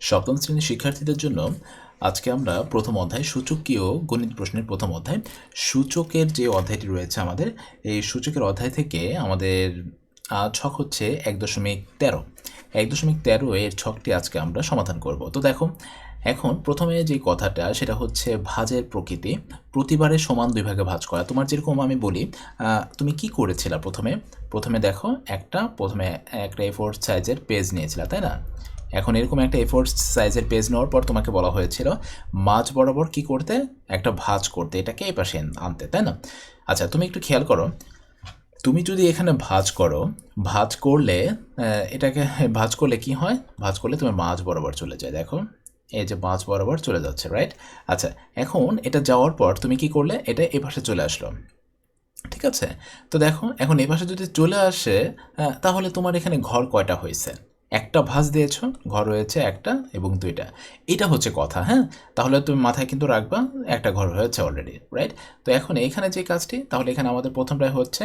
সপ্তম শ্রেণির শিক্ষার্থীদের জন্য আজকে আমরা প্রথম অধ্যায় সূচকীয় গণিত প্রশ্নের প্রথম অধ্যায়। সূচকের যে অধ্যায়টি রয়েছে আমাদের, এই সূচকের অধ্যায় থেকে আমাদের ছক হচ্ছে এক দশমিক তেরো। এক দশমিক তেরো এর ছকটি আজকে আমরা সমাধান করব। তো দেখো, এখন প্রথমে যে কথাটা, সেটা হচ্ছে ভাজের প্রকৃতি। প্রতিবারে সমান দুই ভাগে ভাজ করা। তোমার যেরকম আমি বলি তুমি কি করেছিলা প্রথমে? প্রথমে দেখো, একটা, প্রথমে একটা এ ফোর সাইজের পেজ নিয়েছিলা, তাই না? এখন এরকম একটা এফোর সাইজের পেজ নেওয়ার পর তোমাকে বলা হয়েছিল মাঝ বরাবর কি করতে? একটা ভাঁজ করতে, এটাকে এই পাশে আনতে, তাই না? আচ্ছা তুমি একটু খেয়াল করো, তুমি যদি এখানে ভাঁজ করো, ভাঁজ করলে এটাকে ভাঁজ করলে কি হয়? ভাঁজ করলে তুমি মাঝ বরাবর চলে যায়, দেখো। এই যে মাঝ বরাবর চলে যাচ্ছে রাইট আচ্ছা এখন এটা যাওয়ার পর তুমি কি করলে? এটা এ পাশে চলে আসলো, ঠিক আছে? তো দেখো, এখন এ পাশে যদি চলে আসে তাহলে তোমার এখানে ঘর কয়টা হয়েছে? একটা ভাঁজ দিয়েছ, ঘর হয়েছে একটা এবং দুইটা। এটা হচ্ছে কথা হ্যাঁ? তাহলে তুমি মাথায় কিন্তু রাখবা, একটা ঘর হয়েছে অলরেডি রাইট তো এখন এখানে যে কাজটি, তাহলে এখানে আমাদের প্রথমটাই হচ্ছে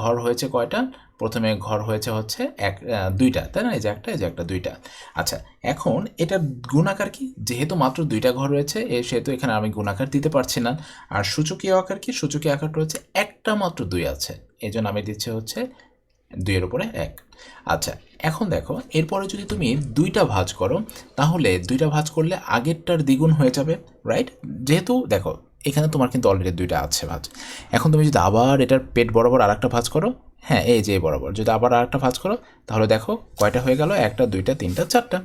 ঘর হয়েছে কয়টা? প্রথমে ঘর হয়েছে হচ্ছে এক দুইটা, তাই না? এই যে একটা, এই যে একটা, দুইটা। আচ্ছা এখন এটা গুণাকার কি? যেহেতু মাত্র দুইটা ঘর রয়েছে, এ সেহেতু এখানে আমি গুণাকার দিতে পারছি না। আর সূচকীয় আকার কি? সূচকীয় আকারটা হচ্ছে একটা মাত্র দুই আছে। এই জন্য আমি দিচ্ছি হচ্ছে দুইয়ের উপরে এক। আচ্ছা এখন দেখো, এরপরে যদি তুমি দুইটা ভাঁজ করো, তাহলে দুইটা ভাঁজ করলে আগেরটার দ্বিগুণ হয়ে যাবে রাইট যেহেতু দেখো, এখানে তোমার কিন্তু অলরেডি দুইটা আছে ভাজ। এখন তুমি যদি আবার এটার পেট বরাবর আর একটা ভাঁজ করো হ্যাঁ এই যে বরাবর, যদি আবার আর একটা ভাঁজ করো, তাহলে দেখো, কয়টা হয়ে গেল? একটা, দুইটা, তিনটা, চারটা।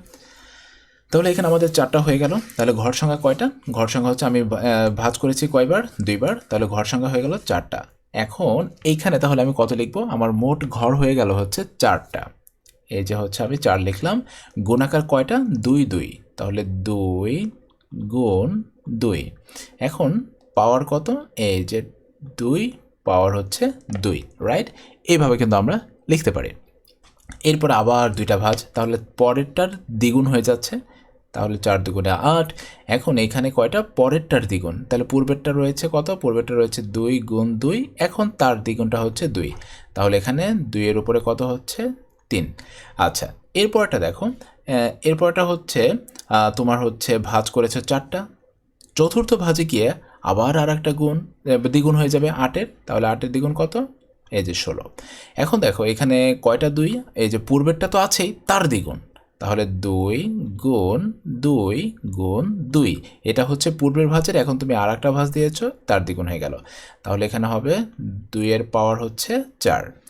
তাহলে এখানে আমাদের চারটা হয়ে গেল। তাহলে ঘর সংখ্যা কয়টা? ঘর সংখ্যা হচ্ছে আমি ভাঁজ করেছি কয়বার? দুইবার। তাহলে ঘর সংখ্যা হয়ে গেল চারটা। এখন এইখানে তাহলে আমি কত লিখব? আমার মোট ঘর হয়ে গেল হচ্ছে চারটা। এই যে হচ্ছে আমি চার লিখলাম। গুণাকার কয়টা? দুই দুই। তাহলে দুই গুণ দুই। এখন পাওয়ার কত? এই যে দুই পাওয়ার হচ্ছে দুই রাইট এইভাবে কিন্তু আমরা লিখতে পারি। এরপর আবার দুইটা ভাঁজ। তাহলে পরেরটার দ্বিগুণ হয়ে যাচ্ছে। তাহলে চার দুগুণে আট। এখন এখানে কয়টা? পরেরটার দ্বিগুণ। তাহলে পূর্বেরটা রয়েছে কত? পূর্বেরটা রয়েছে দুই গুণ দুই। এখন তার দ্বিগুণটা হচ্ছে দুই। তাহলে এখানে দুইয়ের উপরে কত হচ্ছে? তিন। আচ্ছা এরপরটা দেখো। এরপরটা হচ্ছে তোমার হচ্ছে ভাঁজ করেছে চারটা। চতুর্থ ভাজে গিয়ে আবার আর একটা গুণ দ্বিগুণ হয়ে যাবে আটের। তাহলে আটের দ্বিগুণ কত? এই যে ষোলো। এখন দেখো, এখানে কয়টা দুই? এই যে পূর্বেরটা তো আছেই, তার দ্বিগুণ। তাহলে দুই গুণ দুই গুণ দুই। এটা হচ্ছে পূর্বের ভাজের, এখন তুমি আর একটা ভাঁজ দিয়েছ, তার দ্বিগুণ হয়ে গেল। তাহলে এখানে হবে দুইয়ের পাওয়ার হচ্ছে চার।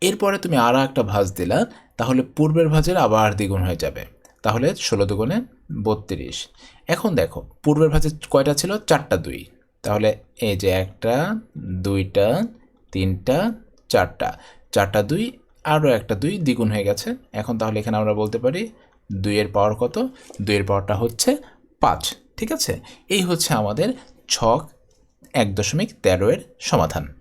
এরপরে তুমি আর একটা ভাঁজ দিলা, তাহলে পূর্বের ভাজের আবার দ্বিগুণ হয়ে যাবে। তাহলে ষোলো দুগুণে বত্রিশ। এখন দেখো, পূর্বের ভাজের কয়টা ছিল? চারটা দুই। তাহলে এই যে একটা, দুইটা, তিনটা, চারটা। চারটা দুই আরও একটা দুই দ্বিগুণ হয়ে গেছে। এখন তাহলে এখানে আমরা বলতে পারি দুইয়ের পাওয়ার কত? দুইয়ের পাওয়ারটা হচ্ছে পাঁচ, ঠিক আছে? এই হচ্ছে আমাদের ছক এক দশমিক তেরোয়ের সমাধান।